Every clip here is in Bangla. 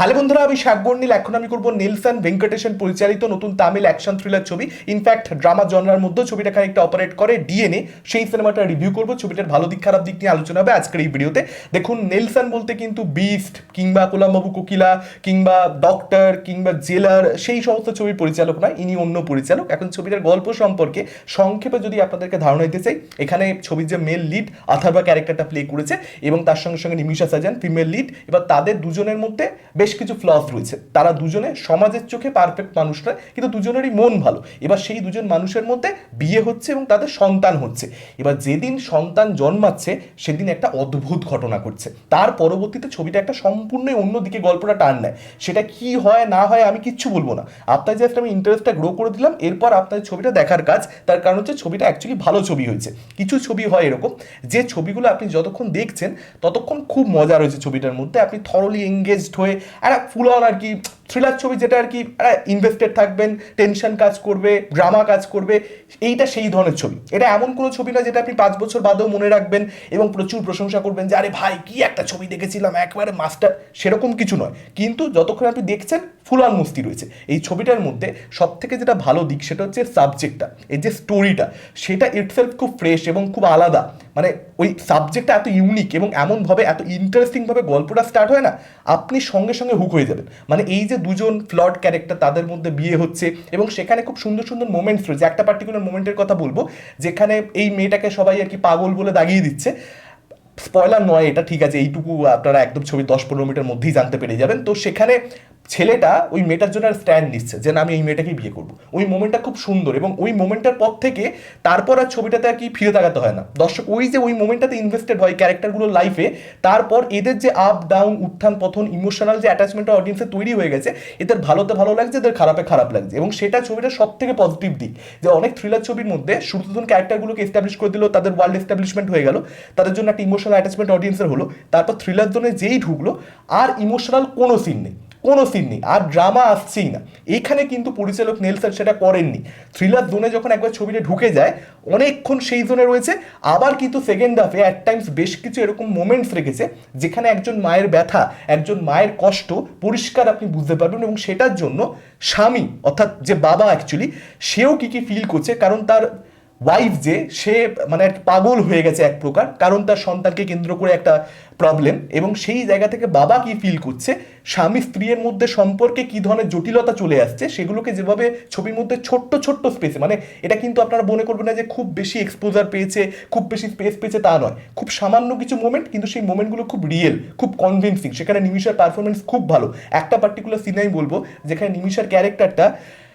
হ্যালো বন্ধুরা, আমি শাকবর নীল এখন আমি করব নেলসন ভেঙ্কটেশন পরিচালিত নতুন তামিল অ্যাকশন থ্রিলার ছবি। ইনফ্যাক্ট ড্রামা জনরার মধ্যে ছবিটা খানিকটা অপারেট করে ডিএনএ সেই সিনেমাটা রিভিউ করব। ছবিটার ভালো দিক, খারাপ দিক নিয়ে আলোচনা হবে আজকের এই ভিডিওতে। দেখুন, নেলসন বলতে কিন্তু বিস্ট কিংবা কোলামবাবু কোকিলা কিংবা ডক্টর কিংবা জেলার সেই সমস্ত ছবির পরিচালক নয়, ইনি অন্য পরিচালক। এখন ছবিটার গল্প সম্পর্কে সংক্ষেপে যদি আপনাদেরকে ধারণা দিতে চাই, এখানে ছবির যে মেল লিড আথারবা ক্যারেক্টারটা প্লে করেছে এবং তার সঙ্গে সঙ্গে নিমিষা সাজান ফিমেল লিড এবার তাদের দুজনের মধ্যে বেশ কিছু ফ্লস রয়েছে। তারা দুজনে সমাজের চোখে পারফেক্ট মানুষ নয়, কিন্তু দুজনেরই মন ভালো। এবার সেই দুজন মানুষের মধ্যে বিয়ে হচ্ছে এবং তাদের সন্তান হচ্ছে। এবার যেদিন সন্তান জন্মাচ্ছে, সেদিন একটা অদ্ভুত ঘটনা ঘটছে। তার পরবর্তীতে ছবিটা একটা সম্পূর্ণ অন্যদিকে গল্পটা টান নেয়। সেটা কি হয়, না হয় আমি কিচ্ছু বলব না। আপনার জাস্ট আমি ইন্টারেস্টটা গ্রো করে দিলাম, এরপর আপনার ছবিটা দেখার কাজ, তার কারণ হচ্ছে ছবিটা অ্যাকচুয়ালি ভালো ছবি হয়েছে। কিছু ছবি হয় এরকম, যে ছবিগুলো আপনি যতক্ষণ দেখছেন, ততক্ষণ খুব মজা রয়েছে ছবিটার মধ্যে। আপনি থরলি এঙ্গেজড হয়ে একটা ফুল অন আর কি থ্রিলার ছবি যেটা আর কি ইনভেস্টেড থাকবেন টেনশন কাজ করবে ড্রামা কাজ করবে, এইটা সেই ধরনের ছবি। এটা এমন কোনো ছবি না যেটা আপনি পাঁচ বছর বাদেও মনে রাখবেন এবং প্রচুর প্রশংসা করবেন যে, আরে ভাই, কি একটা ছবি দেখেছিলাম, একবারে মাস্টার সেরকম কিছু নয়। কিন্তু যতক্ষণ আপনি দেখছেন ফুলান মস্তি রয়েছে। এই ছবিটার মধ্যে সব থেকে যেটা ভালো দিক সেটা হচ্ছে সাবজেক্টটা এই যে স্টোরিটা সেটা ইটসেলফ খুব ফ্রেশ এবং খুব আলাদা। মানে ওই সাবজেক্টটা এত ইউনিক এবং এমনভাবে, এত ইন্টারেস্টিংভাবে গল্পটা স্টার্ট হয় না, আপনি সঙ্গে সঙ্গে হুক হয়ে যাবেন। মানে এই যে দুজন ফ্লড ক্যারেক্টার তাদের মধ্যে বিয়ে হচ্ছে এবং সেখানে খুব সুন্দর সুন্দর মোমেন্টস রয়েছে। একটা পার্টিকুলার মোমেন্টের কথা বলব, যেখানে এই মেয়েটাকে সবাই আর কি পাগল বলে দাগিয়ে দিচ্ছে। স্পয়লার নয়, এটা ঠিক আছে, এইটুকু আপনারা একদম ছবি দশ পনেরো মিনিটের মধ্যেই জানতে পেরে যাবেন। তো সেখানে ছেলেটা ওই মেয়েটার জন্য স্ট্যান্ড নিচ্ছে যে না, আমি এই মেয়েটাকেই বিয়ে করব। ওই মোমেন্টটা খুব সুন্দর এবং ওই মোমেন্টটার পর থেকে তারপর আর ছবিটাতে আর কি ফিরে তাকাতে হয় না। দর্শক, ওই যে ওই মোমেন্টটাতে ইনভেস্টেড হয় ক্যারেক্টারগুলোর লাইফে তারপর এদের যে আপ ডাউন উত্থান পথন ইমোশনাল যে অ্যাটাচমেন্ট অডিয়েন্সে তৈরি হয়ে গেছে, এদের ভালোতে ভালো লাগছে, এদের খারাপে খারাপ লাগছে এবং সেটা ছবিটা সব থেকে পজিটিভ দিক। যে অনেক থ্রিলার ছবির মধ্যে যখন ক্যারেক্টারগুলোকে এস্টাবলিশ করে দিল, তাদের ওয়ার্ল্ড এস্টাবলিশমেন্ট হয়ে গেল, তাদের জন্য একটা ইমোশনাল অ্যাটাচমেন্ট অডিয়েন্সের হলো, তারপর থ্রিলার জন্য যেই ঢুকলো, আর ইমোশনাল কোনো সিন নেই। কোনো সিন নেই, আর ড্রামা আসছেই না। এখানে কিন্তু পরিচালক নেলসন সেটা করেননি। থ্রিলার জোনে যখন একবার ছবিটা ঢুকে যায়, অনেকক্ষণ সেই জোনে রয়েছে। আবার কিন্তু সেকেন্ড হাফে অ্যাট টাইমস বেশ কিছু এরকম মোমেন্টস রেখেছে, যেখানে একজন মায়ের ব্যথা, একজন মায়ের কষ্ট পরিষ্কার আপনি বুঝতে পারবেন এবং সেটার জন্য স্বামী, অর্থাৎ যে বাবা অ্যাকচুয়ালি সেও কী কী ফিল করছে? কারণ তার ওয়াইফ যে, সে মানে পাগল হয়ে গেছে এক প্রকার, কারণ তার সন্তানকে কেন্দ্র করে একটা প্রবলেম এবং সেই জায়গা থেকে বাবা কি ফিল করছে? স্বামী স্ত্রীর মধ্যে সম্পর্কে কি ধরনের জটিলতা চলে আসছে? সেগুলোকে যেভাবে ছবির মধ্যে ছোট্ট ছোট্ট স্পেসে মানে এটা কিন্তু আপনারা মনে করবেন না যে খুব বেশি এক্সপোজার পেয়েছে, খুব বেশি স্পেস পেয়েছে তা নয়। খুব সামান্য কিছু মোমেন্ট কিন্তু সেই মোমেন্টগুলো খুব রিয়েল খুব কনভিনসিং সেখানে নিমিষার পারফরমেন্স খুব ভালো। একটা পার্টিকুলার সিনে আমি বলব, যেখানে নিমিষার ক্যারেক্টারটা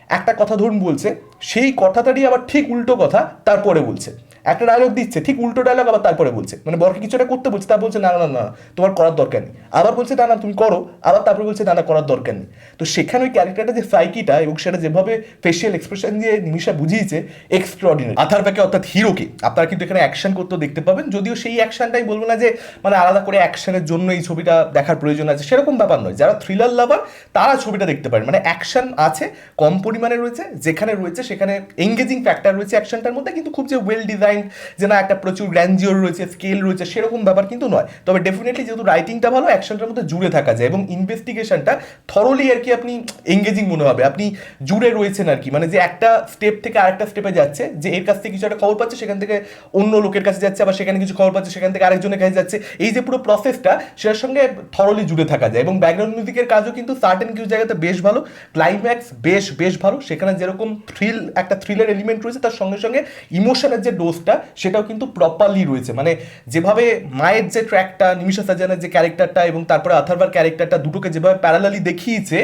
একটা কথা ধরুন বলছে সেই কথাটারই আবার ঠিক উল্টো কথা তারপরে বলছে। একটা ডায়লগ দিচ্ছে, ঠিক উল্টো ডায়লগ আবার তারপরে বলছে। মানে বরকে একটা করতে বলছে তারপর বলছে, না না না তোমার করার দরকার নেই। আবার বলছে, না না, তুমি করো। আবার তারপরে বলছে, না না, করার দরকার নেই। তো সেখানে ওই ক্যারেক্টারটা যে সাইকিটা এবং সেটা যেভাবে ফেশিয়াল এক্সপ্রেশন দিয়ে নিমিষা বুঝিয়েছে এক্সট্রাঅর্ডিনারি আথার প্যাকে অর্থাৎ হিরোকে আপনারা কিন্তু এখানে অ্যাকশন করতেও দেখতে পাবেন, যদিও সেই অ্যাকশনটাই বলব না যে মানে আলাদা করে অ্যাকশনের জন্য এই ছবিটা দেখার প্রয়োজন আছে, সেরকম ব্যাপার নয়। যারা থ্রিলার লাভার তারা ছবিটা দেখতে পারেন। মানে অ্যাকশন আছে, কম পরিমাণে রয়েছে, যেখানে রয়েছে, সেখানে এঙ্গেজিং ফ্যাক্টর রয়েছে অ্যাকশনটার মধ্যে, কিন্তু খুব যে ওয়েল ডিজাইন যে না, একটা প্রচুর গ্র্যান্ডিওর রয়েছে স্কেল রয়েছে, সেরকম ব্যাপার কিন্তু নয়। তবে ডেফিনেটলি যেহেতু রাইটিংটা ভালো অ্যাকশনটার মধ্যে জুড়ে থাকা যায় এবং ইনভেস্টিগেশনটা থরলি আর কি আপনি এঙ্গেজিং মনে হবে। আপনি জুড়ে রয়েছেন আর কি। মানে যে একটা স্টেপ থেকে আরেকটা স্টেপে যাচ্ছে, যে এর কাছ থেকে কিছু একটা খবর পাচ্ছে, সেখান থেকে অন্য লোকের কাছে যাচ্ছে, আবার সেখানে কিছু খবর পাচ্ছে, সেখান থেকে আরেকজনের কাছে যাচ্ছে। এই যে পুরো প্রসেসটা সেটার সঙ্গে থরলি জুড়ে থাকা যায় এবং ব্যাকগ্রাউন্ড মিউজিকের কাজও কিন্তু সার্টেন কিছু জায়গাতে বেশ ভালো ক্লাইম্যাক্স বেশ বেশ ভালো। সেখানে যেরকম থ্রিল একটা থ্রিলের এলিমেন্ট রয়েছে, তার সঙ্গে সঙ্গে ইমোশনের যে ডোজটা সেটাও কিন্তু প্রপারলি রয়েছে। মানে যেভাবে মায়ের যে ট্র্যাকটা নিমিশা সাজানের যে ক্যারেক্টারটা এবং তারপরে আথারবার ক্যারেক্টারটা দুটোকে যেভাবে প্যারালালি দেখিয়েছে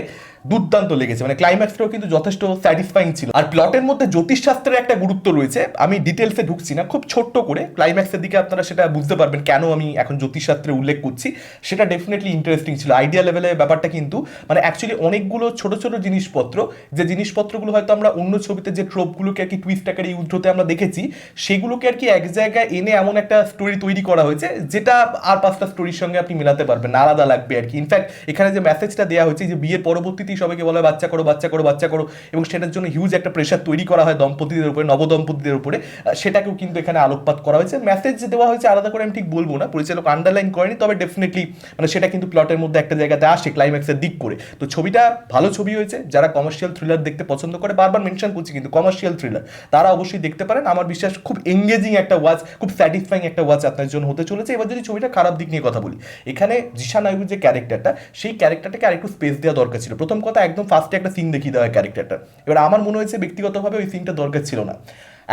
দুর্দান্ত লেগেছে। মানে ক্লাইম্যাক্সটাও কিন্তু যথেষ্ট স্যাটিসফাইং ছিল। আর প্লটের মধ্যে জ্যোতিষশাস্ত্রের একটা গুরুত্ব রয়েছে। আমি ডিটেলসে ঢুকছি না, খুব ছোট্ট করে। ক্লাইম্যাক্সের দিকে আপনারা সেটা বুঝতে পারবেন কেন আমি এখন জ্যোতিষশাস্ত্রে উল্লেখ করছি। সেটা ডেফিনেটলি ইন্টারেস্টিং ছিল। আইডিয়া লেভেলের ব্যাপারটা কিন্তু মানে অ্যাকচুয়ালি অনেকগুলো ছোট ছোট জিনিসপত্র, যে জিনিসপত্রগুলো হয়তো আমরা অন্য ছবিতে যে ট্রোপগুলোকে আর কি টুইস্ট আকারে হতে আমরা দেখেছি, সেগুলোকে আর কি এক জায়গায় এনে এমন একটা স্টোরি তৈরি করা হয়েছে, যেটা আর পাঁচটা স্টোরির সঙ্গে আপনি মেলাতে পারবেন আলাদা লাগবে আর কি। ইনফ্যাক্ট এখানে যে মেসেজটা দেওয়া হয়েছে যে বিয়ের পরবর্তীতে মুহূর্তেই সবাইকে বলা হয় বাচ্চা করো বাচ্চা করো বাচ্চা করো। এবং সেটার জন্য হিউজ একটা প্রেশার তৈরি করা হয় দম্পতিদের উপরে, নবদম্পতিদের উপরে। সেটাকেও কিন্তু এখানে আলোকপাত করা হয়েছে। মেসেজ দেওয়া হয়েছে, আলাদা করে আমি ঠিক বলব না। পরিচালক আন্ডারলাইন করেনি, তবে ডেফিনেটলি মানে সেটা কিন্তু প্লটের মধ্যে একটা জায়গাতে আসে ক্লাইম্যাক্সের দিক করে। তো ছবিটা ভালো ছবি হয়েছে। যারা কমার্শিয়াল থ্রিলার দেখতে পছন্দ করে, বারবার মেনশন করছি কিন্তু কমার্শিয়াল থ্রিলার তারা অবশ্যই দেখতে পারেন। আমার বিশ্বাস, খুব এঙ্গেজিং একটা ওয়াচ খুব স্যাটিসফাইং একটা ওয়াচ আপনার জন্য হতে চলেছে। এবার যদি ছবিটা খারাপ দিক নিয়ে কথা বলি, এখানে জিশা নাইবুর যে ক্যারেক্টারটা সেই ক্যারেক্টারটাকে আরেকটু স্পেস দেওয়া দরকার ছিল। প্রথম কথা একদম ফার্স্টে একটা সিন দেখিয়ে দেওয়া ক্যারেক্টারটা এবার আমার মনে হয়েছে ব্যক্তিগতভাবে ওই সিনটা দরকার ছিল না।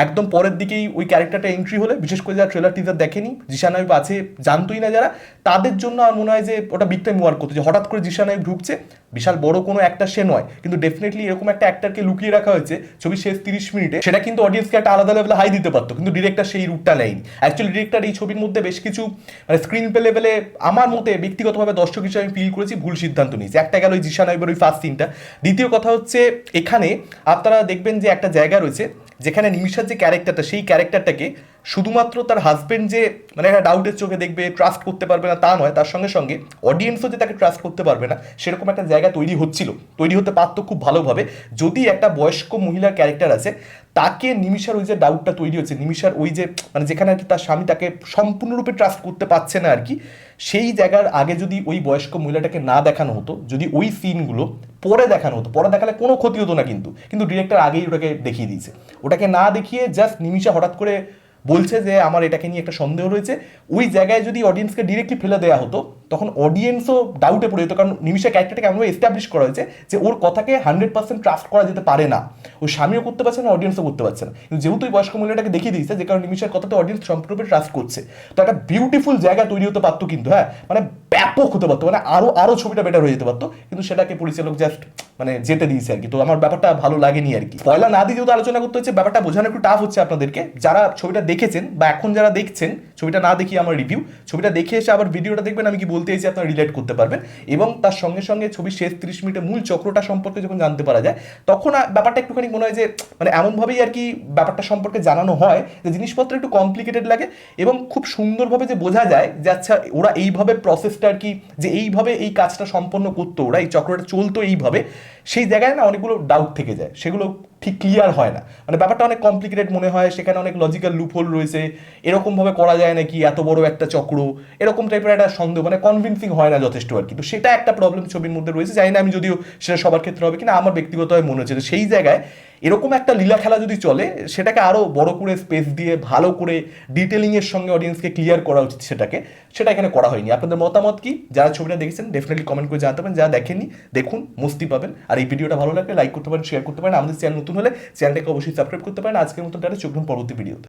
একদম পরের দিকেই ওই ক্যারেক্টারটা এন্ট্রি হলে, বিশেষ করে যারা ট্রেলার টিজার দেখেনি, জিশা নাইব আছে, জানতোই না যারা, তাদের জন্য আমার মনে হয় যে ওটা বিগ টাইম ওয়ার্ক করতে যে হঠাৎ করে জিশা নাইব ঢুকছে, বিশাল বড় কোনো একটা সে নয়, কিন্তু ডেফিনেটলি এরকম একটা অ্যাক্টারকে লুকিয়ে রাখা হয়েছে ছবি শেষ তিরিশ মিনিটে, সেটা কিন্তু অডিয়েন্সকে একটা আলাদা লেভেলে হাই দিতে পারতো, কিন্তু ডিরেক্টর সেই রুটটা নেয়নি। অ্যাকচুয়ালি ডিরেক্টর এই ছবির মধ্যে বেশ কিছু মানে স্ক্রিন পে লেভেলে আমার মতে ব্যক্তিগতভাবে দর্শক হিসেবে আমি ফিল করেছি, ভুল সিদ্ধান্ত নিয়েছি। একটা গেল ওই জিশা নাইবের ওই ফার্স্ট সিনটা দ্বিতীয় কথা হচ্ছে, এখানে আপনারা দেখবেন যে একটা জায়গা রয়েছে যেখানে নিমিষার যে ক্যারেক্টারটা সেই ক্যারেক্টারটাকে শুধুমাত্র তার হাজবেন্ড যে মানে একটা ডাউটের চোখে দেখবে ট্রাস্ট করতে পারবে না, তা নয়, তার সঙ্গে সঙ্গে অডিয়েন্সও যে তাকে ট্রাস্ট করতে পারবে না, সেরকম একটা জায়গা তৈরি হচ্ছিল। তৈরি হতে পারতো খুব ভালোভাবে। যদি একটা বয়স্ক মহিলার ক্যারেক্টার আছে, তাকে নিমিষার ওই যে ডাউটটা তৈরি হচ্ছে, নিমিষার ওই যে মানে যেখানে আর কি তার স্বামী তাকে সম্পূর্ণরূপে ট্রাস্ট করতে পারছে না আর কি, সেই জায়গার আগে যদি ওই বয়স্ক মহিলাটাকে না দেখানো হতো, যদি ওই সিনগুলো পরে দেখানো হতো, পরে দেখালে কোনো ক্ষতি হতো না কিন্তু কিন্তু ডিরেক্টর আগেই ওটাকে দেখিয়ে দিয়েছে। ওটাকে না দেখিয়ে জাস্ট নিমিষা হঠাৎ করে বলছে যে আমার এটাকে নিয়ে একটা সন্দেহ রয়েছে। ওই জায়গায় যদি অডিয়েন্সকে ডিরেক্টলি ফেলে দেওয়া হতো তখন অডিয়েন্সও ডাউটে পড়ে যেত। কারণ নিমিষা ক্যারেক্টারটাকে এমনভাবে এস্টাবলিশ করা হয়েছে যে ওর কথাকে হান্ড্রেড পার্সেন্ট ট্রাস্ট করা যেতে পারে না। ওই স্বামীও করতে পারছে না অডিয়েন্সও করতে পারছে না। কিন্তু যেহেতু ওই বয়স্ক মহিলাটাকে দেখিয়ে দিয়েছে, যে কারণে নিমিষার কথাতে অডিয়েন্স সম্পূর্ণরূপে ট্রাস্ট করছে। তো একটা বিউটিফুল জায়গা তৈরি হতে পারতো কিন্তু হ্যাঁ? মানে ব্যাপক হতে পারতো মানে আরও আরও ছবিটা বেটার হয়ে যেতে পারতো। কিন্তু সেটাকে পরিচালক জাস্ট মানে যেতে দিয়েছে আর কি। তো আমার ব্যাপারটা ভালো লাগেনি আর কি। পয়লা না দিয়ে যেহেতু আলোচনা করতে হচ্ছে, ব্যাপারটা বোঝানো একটু টাফ হচ্ছে আপনাদেরকে। যারা ছবিটা দেখেছেন বা এখন যারা দেখছেন ছবিটা না দেখিয়ে আমার রিভিউ ছবিটা দেখে এসে আবার ভিডিওটা দেখবেন, আমি কি বলতে চাইছি আপনারা রিলেট করতে পারবেন। এবং তার সঙ্গে সঙ্গে ছবির শেষ তিরিশ মিনিটে মূল চক্রটা সম্পর্কে যখন জানতে পারা যায়, তখন ব্যাপারটা একটুখানি মনে হয় যে মানে এমনভাবেই আর কি ব্যাপারটা সম্পর্কে জানানো হয় যে, জিনিসপত্র একটু কমপ্লিকেটেড লাগে এবং খুব সুন্দরভাবে যে বোঝা যায় যে আচ্ছা ওরা এইভাবে প্রসেসটা আর কি, যে এইভাবে এই কাজটা সম্পন্ন করতো, ওরা এই চক্রটা চলতো এইভাবে সেই জায়গায় না অনেকগুলো ডাউট থেকে যায়। সেগুলো ঠিক ক্লিয়ার হয় না। মানে ব্যাপারটা অনেক কমপ্লিকেটেড মনে হয়, সেখানে অনেক লজিক্যাল লুপহোল রয়েছে। এরকমভাবে করা যায় নাকি? এত বড় একটা চক্র। এরকম টাইপের একটা সন্দেহ মানে কনভিনসিং হয় না যথেষ্ট আর কিন্তু সেটা একটা প্রবলেম ছবির মধ্যে রয়েছে। জানি না আমি যদিও সেটা সবার ক্ষেত্রে হবে কিনা, আমার ব্যক্তিগতভাবে মনে হচ্ছে সেই জায়গায় এরকম একটা লীলা খেলা যদি চলে, সেটাকে আরও বড় করে স্পেস দিয়ে ভালো করে ডিটেলিংয়ের সঙ্গে অডিয়েন্সকে ক্লিয়ার করা উচিত সেটাকে, সেটা এখানে করা হয়নি। আপনাদের মতামত কি? যারা ছবিটা দেখেছেন ডেফিনেটলি কমেন্ট করে জানাতে পারেন। যারা দেখেনি দেখুন, মস্তি পাবেন। আর এই ভিডিওটা ভালো লাগলে লাইক করতে পারেন শেয়ার করতে পারেন। আমাদের চ্যানেল নতুন হলে চ্যানেলটাকে অবশ্যই সাবস্ক্রাইব করতে পারেন। আজকের মতো তারা চোখ পরবর্তী ভিডিওতে